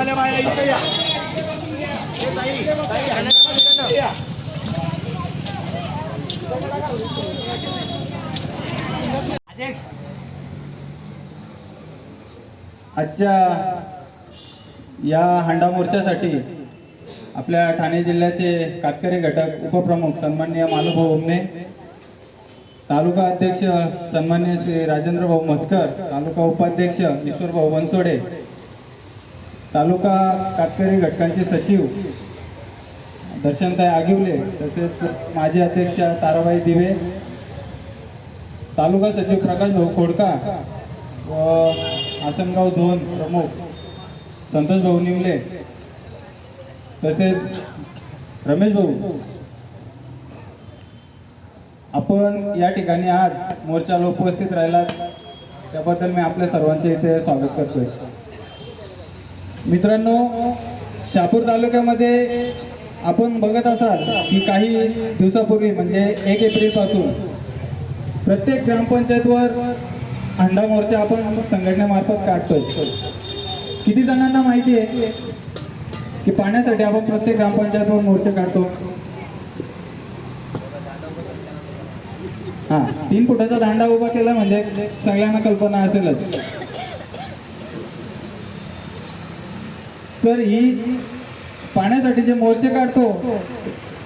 वाल्या बाया इथे या हे या. आजच्या या हांडा मोर्चासाठी आपल्या ठाणे जिल्ह्याचे कातकरी घटक उपप्रमुख सन्माननीय मानुभाऊ उमने तालुका अध्यक्ष सन्मान्य श्री राजेंद्र भाऊ मस्कर तालुका उपाध्यक्ष ईश्वरभाऊ बनसोडे तालुका कातकरी घटकांचे सचिव दर्शनताई आगिवले तसेच माजी अध्यक्ष ताराबाई दिवे तालुका सचिव प्रकाश भाऊ खोडका व आसनगाव झोन प्रमुख संतोष भाऊ निवले तसेच रमेश भाऊ. आपण या ठिकाणी आज मोर्चाला उपस्थित राहिलात त्याबद्दल मी आपल्या सर्वांचे इथे स्वागत करतोय. मित्रांनो शहापूर तालुक्यामध्ये आपण बघत असाल की काही दिवसापूर्वी म्हणजे एक एप्रिलपासून प्रत्येक ग्रामपंचायतवर अंडा मोर्चा आपण संघटनेमार्फत काढतोय. किती जणांना माहिती आहे की पाण्यासाठी आपण प्रत्येक ग्रामपंचायतवर मोर्चा काढतो? हा तीन फुटाचा दांडा उभा केला म्हणजे सगळ्यांना कल्पना असेलच. तर ही पाण्यासाठी जे मोर्चे काढतो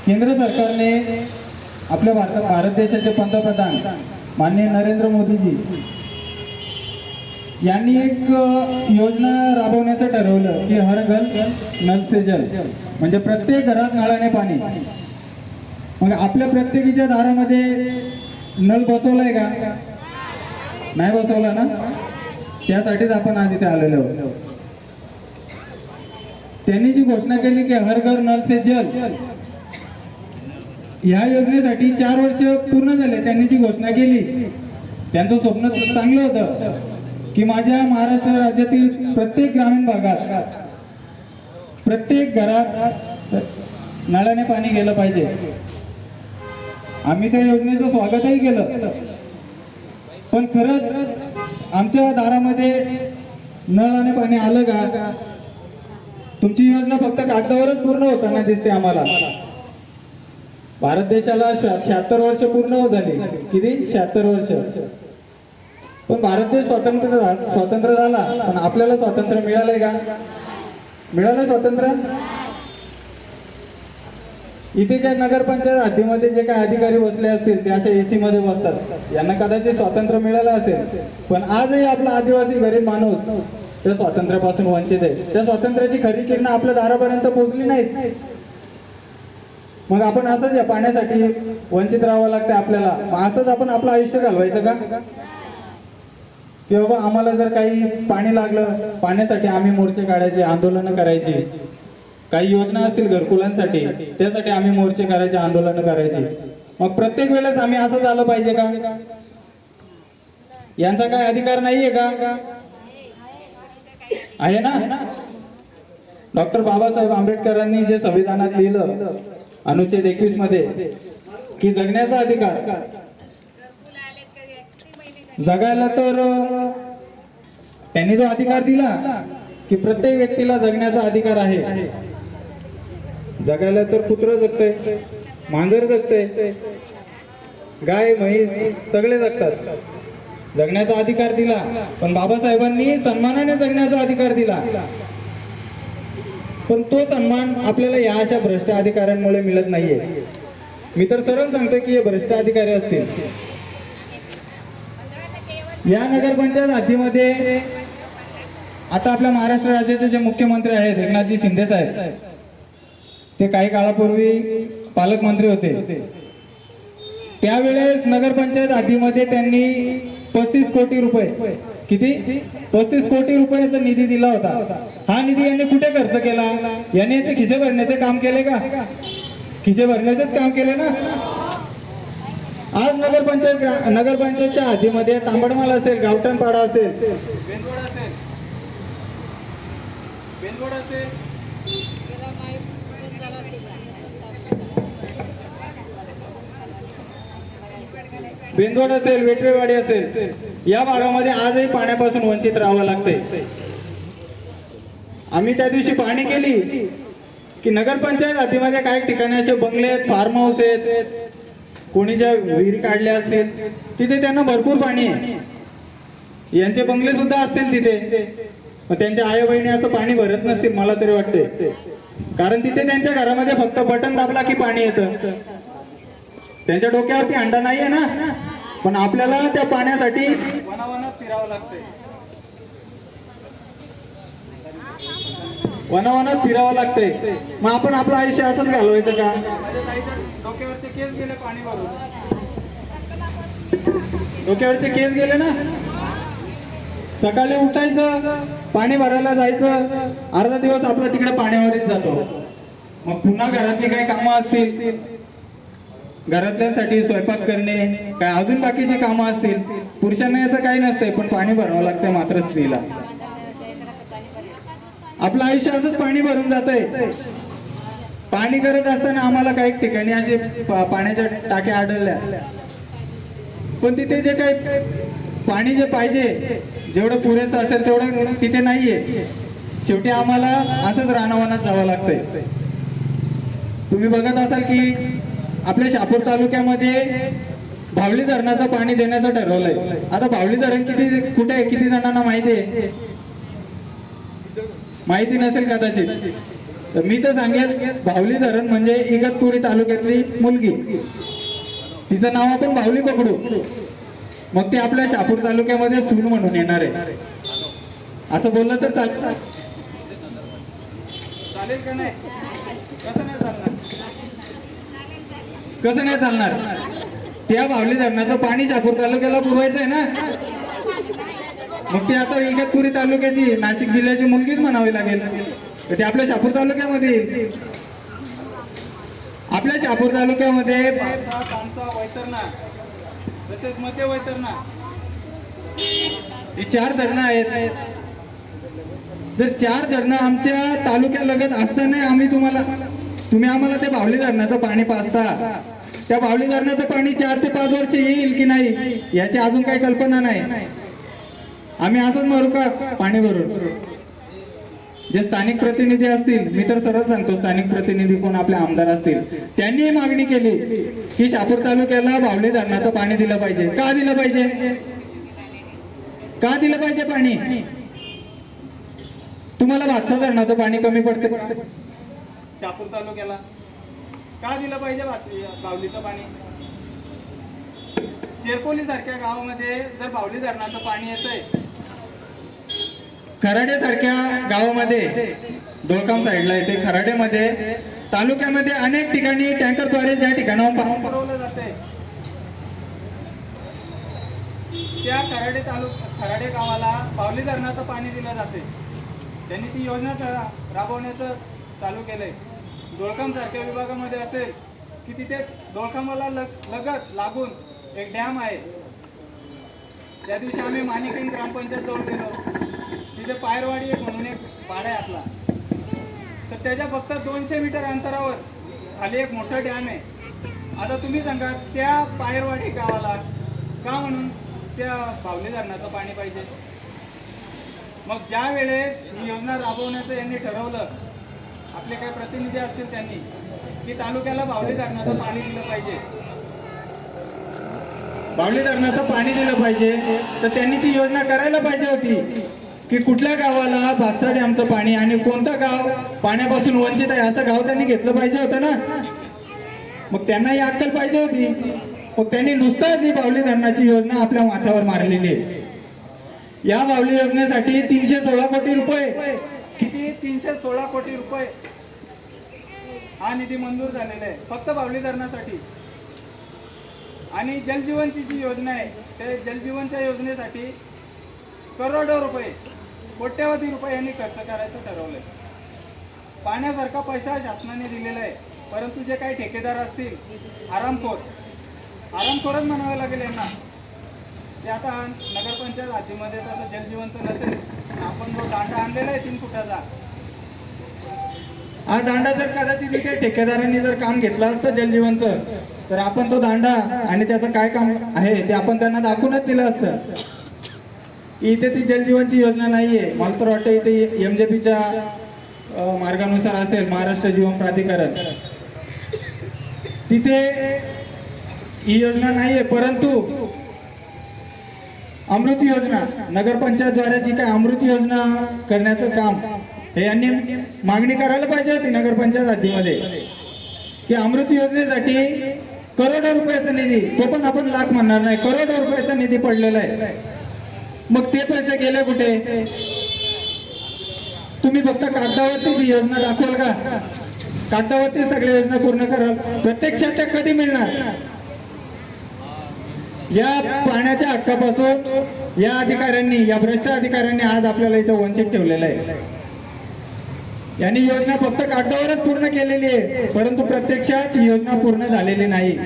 केंद्र सरकारने आपल्या भारत भारत देशाचे पंतप्रधान माननीय नरेंद्र मोदीजी यांनी एक योजना राबवण्याचं ठरवलं की हर घर नल से जल. म्हणजे प्रत्येक घरात नळाने पाणी. मग आपल्या प्रत्येकीच्या दारामध्ये नळ बसवलाय का? नाही बसवला ना? त्यासाठीच आपण आज इथे आलेलो आहोत. त्यांनी जी घोषणा केली की हर घर नल से जल. या योजनेसाठी चार वर्ष पूर्ण झाले त्यांनी जी घोषणा केली. त्यांचं स्वप्न चांगलं होतं की माझ्या महाराष्ट्र राज्यातील प्रत्येक ग्रामीण भागात प्रत्येक घरात नळाने पाणी गेलं पाहिजे. आम्ही त्या योजनेचं स्वागतही केलं. पण खरंच आमच्या दारामध्ये नळाने पाणी आलं का? तुमची योजना फक्त कागदावरच पूर्ण होताना दिसते आम्हाला. भारत देशाला शहात्तर वर्ष पूर्ण झाली किती? शहात्तर वर्ष. पण भारत देश स्वतंत्र स्वतंत्र झाला. पण आपल्याला स्वातंत्र्य मिळालंय का? मिळालं स्वातंत्र्य? इथे ज्या नगरपंचायत हद्दीमध्ये जे काही अधिकारी बसले असतील ते अशा एसी मध्ये बसतात. यांना कदाचित स्वातंत्र्य मिळालं असेल. पण आजही आपला आदिवासी गरीब माणूस त्या स्वातंत्र्यापासून वंचित आहे त्या स्वातंत्र्याची खरी किरण आपल्या दारापर्यंत पोहोचली नाहीत. मग आपण असंच या पाण्यासाठी वंचित राहावं लागतं आपल्याला. मग असंच आपण आपलं आयुष्य घालवायचं का? की बाबा आम्हाला जर काही पाणी लागलं पाण्यासाठी आम्ही मोर्चे काढायचे आंदोलनं करायची. काही योजना असतील घरकुलांसाठी त्यासाठी आम्ही मोर्चे करायचे आंदोलनं करायची. मग प्रत्येक वेळेस आम्ही असं झालं पाहिजे का? यांचा काय अधिकार नाहीये का? आहे ना? डॉक्टर बाबासाहेब आंबेडकरांनी जे संविधानात लिहिलं अनुच्छेद एकवीसमध्ये की जगण्याचा अधिकार. जगायला तर त्यांनी जो अधिकार दिला की प्रत्येक व्यक्तीला जगण्याचा अधिकार आहे. जगायला तर कुत्र जगतय मांजर जगतय. गाय म्हैस सगळे जगतात. जगण्याचा अधिकार दिला. पण बाबासाहेबांनी सन्मानाने जगण्याचा अधिकार दिला. पण तो सन्मान आपल्याला या अशा भ्रष्ट अधिकाऱ्यांमुळे मिळत नाहीये. मी तर सरळ सांगतो की हे भ्रष्ट अधिकारी असतील. या नगरपंचायत हद्दीमध्ये आता आपल्या महाराष्ट्र राज्याचे जे मुख्यमंत्री आहेत एकनाथजी शिंदे साहेब ते काही काळापूर्वी पालकमंत्री होते. त्यावेळेस नगरपंचायत हद्दीमध्ये त्यांनी पस्तीस कोटी रुपये. किती? पस्तीस कोटी रुपयाचा निधी दिला होता. हा निधी यांनी कुठे खर्च केला? यांनी याचे खिसे भरण्याचे काम केले का? खिसे भरण्याचेच काम केले ना? आज नगरपंचायत ग्रा- नगरपंचायतच्या आधीमध्ये तांबडमाल असेल गावठणपाडा असेल. असेल. असेल. बेंदवड असेल वेटवेवाडी असेल या भागामध्ये आजही पाण्यापासून वंचित राहावं लागतंय आम्ही त्या दिवशी पाहणी केली की नगरपंचायत हद्दीमध्ये काही ठिकाणी असे बंगले आहेत फार्म हाऊस आहेत कोणीच्या विहिरी काढल्या असतील तिथे त्यांना भरपूर पाणी आहे. यांचे बंगले सुद्धा असतील तिथे. मग त्यांच्या आई बहिणी असं पाणी भरत नसतील मला तरी वाटते. कारण तिथे त्यांच्या घरामध्ये फक्त बटन दाबला की पाणी येतं. त्यांच्या डोक्यावरती अंडा नाहीये ना? पण आपल्याला त्या पाण्यासाठी वनावनात फिरावं लागतंय. वनावनात फिरावं लागतंय. मग आपण आपलं आयुष्य असंच घालवायचं का? डोक्यावरचे केस गेले पाणी भरून डोक्यावरचे केस गेले ना? सकाळी उठायचं पाणी भरायला जायचं अर्धा दिवस आपला तिकडे पाण्यावरच जातो. मग पुन्हा घरातली काही कामं असतील घरातल्यांसाठी स्वयंपाक करणे काय अजून बाकीची कामं असतील? पुरुषांना याचं काही नसतंय पण पाणी भरावं लागतंय मात्र स्त्रीला. आपलं आयुष्य असंच पाणी भरून जातंय. पाणी करत असताना आम्हाला काही ठिकाणी असे पाण्याच्या टाक्या आढळल्या. पण तिथे जे काही पाणी जे पाहिजे जेवढं पुरेसं असेल तेवढं तिथे नाहीये. शेवटी आम्हाला असंच रानावनात जावं लागतंय. तुम्ही बघत असाल की आपल्या शहापूर तालुक्यामध्ये भावली धरणाचं पाणी देण्याचं ठरवलंय. आता भावली धरण किती कुठे आहे? किती जणांना माहिती आहे? माहिती नसेल कदाचित. तर मी तर सांगेल भावली धरण म्हणजे इगतपुरी तालुक्यातली मुलगी. तिचं नाव आपण भावली पकडू. मग ती आपल्या शहापूर तालुक्यामध्ये सून म्हणून येणार आहे. असं बोललं तर चालेल चालेल का नाही कसं नाही चालणार कसं नाही चालणार? त्या भावली धरणाचं पाणी शापूर तालुक्याला पुरवायचं आहे ना? मग ती आता इगतपुरी तालुक्याची नाशिक जिल्ह्याची मुलगीच म्हणावी लागेल. तर ती आपल्या शापूर तालुक्यामध्ये येईल. आपल्या शापूर तालुक्यामध्ये वैतरणा तसेच मध्य वैतरणा हे चार धरणं आहेत. जर चार धरणं आमच्या तालुक्यालगत असताना आम्ही तुम्हाला तुम्ही आम्हाला ते भावली धरणाचं पाणी पाचता. त्या भावली धरणाचं पाणी चार ते पाच वर्ष येईल की नाही याची अजून काही कल्पना नाही. आम्ही असंच मारू का? पाणी भरून. जे स्थानिक प्रतिनिधी असतील मी तर सरळ सांगतो स्थानिक प्रतिनिधी कोण आपले आमदार असतील त्यांनी मागणी केली की शापूर तालुक्याला बावली धरणाचं पाणी दिलं पाहिजे. का दिलं पाहिजे? का दिलं पाहिजे पाणी? तुम्हाला भातसा धरणाचं पाणी कमी पडते शापूर तालुक्याला. का दिलं पाहिजे भात- बावलीचं पाणी? चेरपोली सारख्या गावामध्ये जर बावली धरणाचं पाणी येतंय खराडे सारख्या गावामध्ये डोळकाम साईडला येते खराडेमध्ये तालुक्यामध्ये अनेक ठिकाणी टँकरद्वारे ज्या ठिकाणाहून पाणी पुरवलं जाते त्या खराडे तालुक खराडे गावाला बावली धरणाचं पाणी दिलं जाते त्यांनी ती योजना राबवण्याचं चालू केलंय. डोळकाम सारख्या विभागामध्ये असेल की तिथे दोळखामाला लग लगत लागून एक डॅम आहे. त्या दिवशी आम्ही माणिकिंग ग्रामपंचायत जवळ गेलो. तिथे पायरवाडी एक म्हणून एक पाडा आहे आपला. तर त्याच्या फक्त दोनशे मीटर अंतरावर खाली एक मोठं डॅम आहे. आता तुम्ही सांगा त्या पायरवाडी गावाला का म्हणून त्या भावली धरणाचं पाणी पाहिजे? मग ज्या वेळेस ही योजना राबवण्याचं यांनी ठरवलं आपले काही प्रतिनिधी असतील त्यांनी की तालुक्याला बावली धरणाचं पाणी दिलं पाहिजे. बावली धरणाचं पाणी दिलं पाहिजे तर त्यांनी ती योजना करायला पाहिजे होती की कुठल्या गावाला भातसा डॅमचं पाणी आणि कोणतं गाव पाण्यापासून वंचित आहे असं गाव त्यांनी घेतलं पाहिजे होतं ना? मग त्यांना ही अक्कल पाहिजे होती. मग त्यांनी नुसताच ही बावली धरणाची योजना आपल्या माथ्यावर मारलेली आहे. या बावली योजनेसाठी तीनशे सोळा कोटी रुपये किती? तीनशे सोळा कोटी रुपये. हा निधी मंजूर झालेला आहे. फक्त बावली धरणासाठी. आणि जलजीवनची जी योजना आहे ते जलजीवनच्या योजनेसाठी करोडो रुपये कोट्यवधी रुपये यांनी खर्च करायचं ठरवलं आहे पाण्यासारखा पैसा शासनाने दिलेला आहे परंतु जे काही ठेकेदार असतील आरामखोर. आरामखोरच म्हणावं लागेल यांना. ते आता नगरपंचायत हद्दीमध्ये तसं जलजीवनचं नसेल. आपण जो दांडा आणलेला आहे तीन फुटाचा हा दांडा जर कदाचित इथे ठेकेदारांनी जर काम घेतलं असतं जलजीवनचं तर आपण तो दांडा आणि त्याचं काय काम आहे ते आपण त्यांना दाखवूनच दिलं असतं. इथे ती जलजीवनची योजना नाहीये. मला तर वाटतं इथे एमजेपीच्या मार्गानुसार असेल महाराष्ट्र जीवन प्राधिकरण. तिथे ही योजना नाहीये परंतु अमृत योजना नगरपंचायतद्वारे जी काय अमृत योजना करण्याचं काम हे यांनी मागणी करायला पाहिजे होती नगरपंचायत हद्दीमध्ये की अमृत योजनेसाठी करोडो रुपयाचा निधी तो पण आपण लाख म्हणणार नाही करोडो रुपयाचा निधी पडलेला आहे. मग ते पैसे गेले कुठे? तुम्ही फक्त कागदावरती ती योजना दाखवाल का? कागदावरती सगळ्या योजना पूर्ण कराल. प्रत्यक्षात त्या कधी मिळणार? या पाण्याच्या हक्कापासून या अधिकाऱ्यांनी या भ्रष्ट अधिकाऱ्यांनी आज आपल्याला इथं वंचित ठेवलेलं आहे. यांनी योजना फक्त कागदावरच पूर्ण केलेली आहे परंतु प्रत्यक्षात योजना पूर्ण झालेली नाही.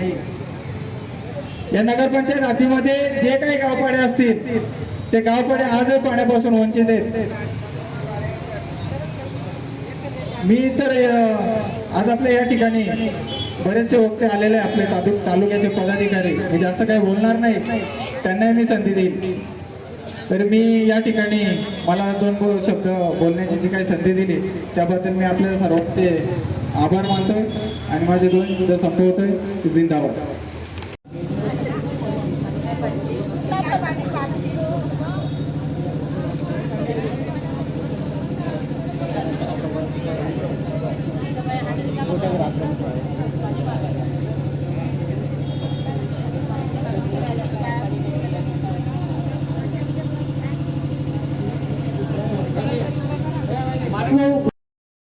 या नगरपंचायत हद्दीमध्ये जे काही गावपाडे असतील ते गावपाडे आजही पाण्यापासून वंचित आहेत. मी तर आज आपल्या या ठिकाणी बरेचसे वक्ते आलेले आहे आपले तालु तालुक्याचे पदाधिकारी. मी जास्त काही बोलणार नाही. त्यांनाही मी संधी देईल तर मी या ठिकाणी मला दोन शब्द बोलण्याची जी काही संधी दिली त्याबद्दल मी आपल्या सर्वांचे आभार मानतोय आणि माझे दोन शब्द संपवतोय. जिंदाबाद.